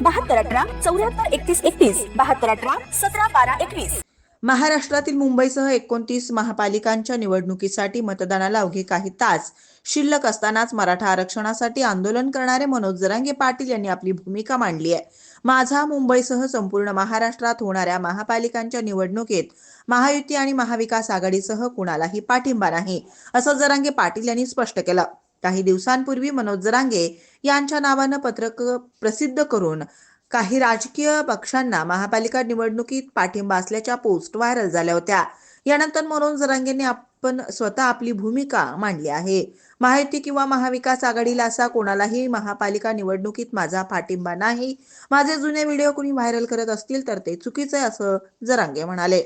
बहात्तर अठरा चौऱ्याहत्तर एकतीस एकतीस बहात्तर अठरा सतरा बारा एकवीस. महाराष्ट्रातील मुंबईसह एकोणतीस महापालिकांच्या निवडणुकीसाठी मतदानाला अवघे काही तास शिल्लक असतानाच मराठा आरक्षणासाठी आंदोलन करणारे मनोज जरांगे पाटील यांनी आपली भूमिका मांडली आहे. माझा मुंबईसह संपूर्ण महाराष्ट्रात होणाऱ्या महापालिकांच्या निवडणुकीत महायुती आणि महाविकास आघाडीसह कुणालाही पाठिंबा नाही असं जरांगे पाटील यांनी स्पष्ट केलं. काही दिवसांपूर्वी मनोज जरांगे यांच्या नावानं पत्रक प्रसिद्ध करून काही राजकीय पक्षांना महापालिका निवडणुकीत पाठिंबा असल्याच्या पोस्ट व्हायरल झाल्या होत्या. यानंतर मनोज जरांगेंनी आपण स्वतः आपली भूमिका मांडली आहे. महायुती किंवा महाविकास आघाडीला असा कोणालाही महापालिका निवडणुकीत माझा पाठिंबा नाही. माझे जुने व्हिडिओ कुणी व्हायरल करत असतील तर ते चुकीचे आहे असं जरांगे म्हणाले.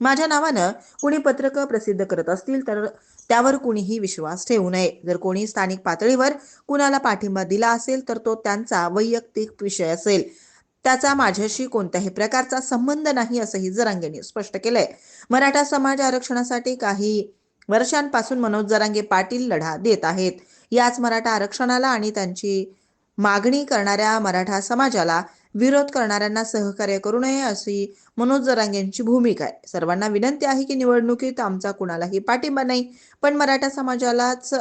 माझ्या नावानं कुणी पत्रकं प्रसिद्ध करत असतील तर त्यावर कुणीही विश्वास ठेवू नये. जर कोणी स्थानिक पातळीवर कुणाला पाठिंबा दिला असेल तर तो त्यांचा वैयक्तिक विषय असेल. त्याचा माझ्याशी कोणत्याही प्रकारचा संबंध नाही असंही जरांगेंनी स्पष्ट केलंय. मराठा समाज आरक्षणासाठी काही वर्षांपासून मनोज जरांगे पाटील लढा देत आहेत. याच मराठा आरक्षणाला आणि त्यांची मागणी करणाऱ्या मराठा समाजाला विरोध करणाऱ्यांना सहकार्य करू नये अशी मनोज जरांगेंची भूमिका आहे. सर्वांना विनंती आहे की निवडणुकीत आमचा कुणालाही पाठिंबा नाही. पण मराठा समाजालाच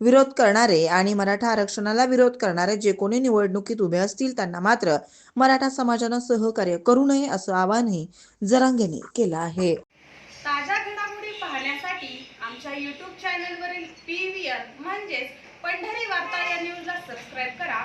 विरोध करणारे आणि मराठा आरक्षणाला विरोध करणारे जे कोणी निवडणुकीत उभे असतील त्यांना मात्र मराठा समाजानं सहकार्य करू नये असं आवाहनही जरांगेंनी केलं आहे. ताज्या घडामोडी पाहण्यासाठी आमच्या यूट्यूब चॅनलवरील पी व्ही आर म्हणजेच पंढरी वार्ता या न्यूजला सबस्क्राईब करा.